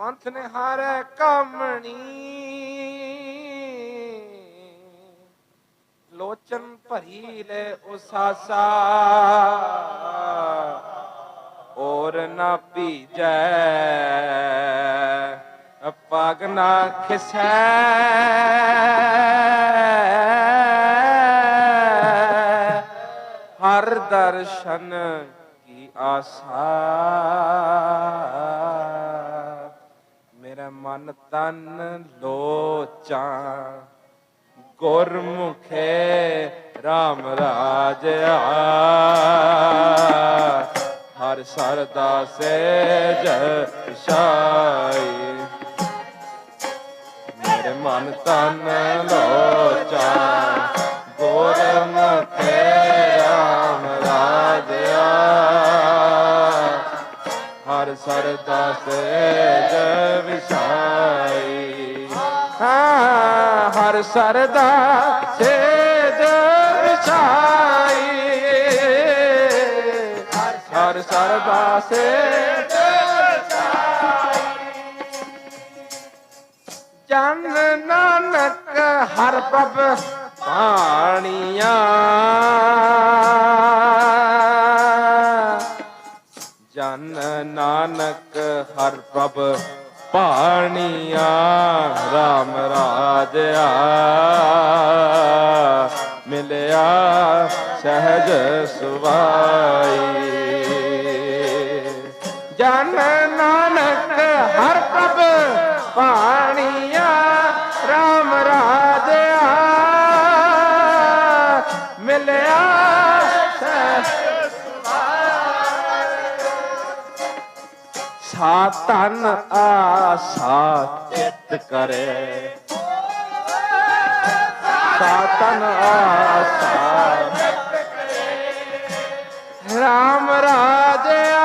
ਪੰਥ ਨੇ ਹਾਰੇ ਕਾਮਣੀ। ਲੋਚਨ ਭਰੀ ਲੈ ਉਸਾਸਾ। ਔਰ ਨਾ ਭੀਜੈ ਪਗ ਨਾ ਖਿਸੈ। ਹਰ ਦਰਸ਼ਨ ਕੀ ਆਸਾ। ਮੇਰਾ ਮਨ ਤਨ ਲੋਚਾ ਗੁਰਮੁਖੇ RAM ਰਾਜਾ ਹਰ ਸਰਦਾ ਸੇਜ ਸਾਈ ਮੇਰੇ ਮਨ ਤਨ ਸਰਦਾ ਵਿਸਾਈ ਹਾਂ, ਹਰ ਸਰਦਾ ਸੇਜ ਵਿਸਾਈ ਹਰ ਸਰਦਾ ਸੇਜ ਜਨ ਨਾਨਕ ਹਰ ਪ੍ਰਭ ਪਾਣੀਆਂ ਜਨ ਨਾਨਕ ਹਰ ਪ੍ਰਭ ਪਾਣੀਆਂ RAM ਰਾਜਿਆ ਮਿਲਿਆ ਸਹਿਜ ਸੁਵਾਈ ਜਨ ਨਾਨਕ ਹਰ ਸਾਤਨ ਆਸਾ ਚਿਤ ਕਰੇ। ਸਾਤਨ ਆਸਾ ਰਾਮ ਰਾਜਿਆ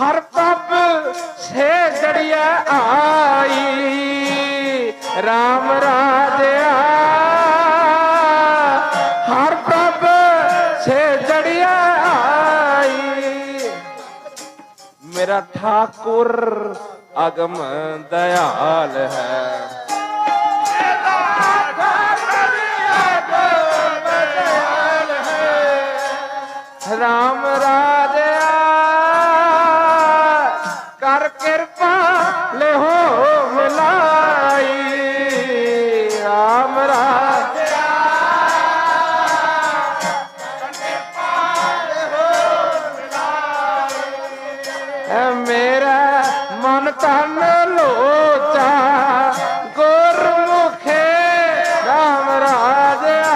ਹਰ ਪ੍ਰਭ ਸੇ ਜੜਿਆ ਆਈ। RAM ਰਾਜਿਆ ਹਰ ਪ੍ਰਭ ਸੇ ਜੜਿਆ ਆਈ। ਮੇਰਾ ਠਾਕੁਰ ਅਗਮ ਦਇਆਲ ਹੈ। ਮੇਰਾ ਮਨ ਤਨ ਲੋਚਾ, ਗੁਰਮੁਖੇ ਰਾਮ ਰਾਜਿਆ।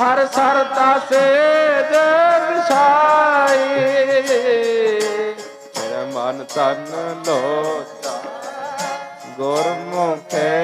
ਹਰ ਸਰਦਾ ਸੇ ਵਿਸਾਈ ਮਨ ਤਨ ਲੋਚਾ, ਗੁਰਮੁਖੇ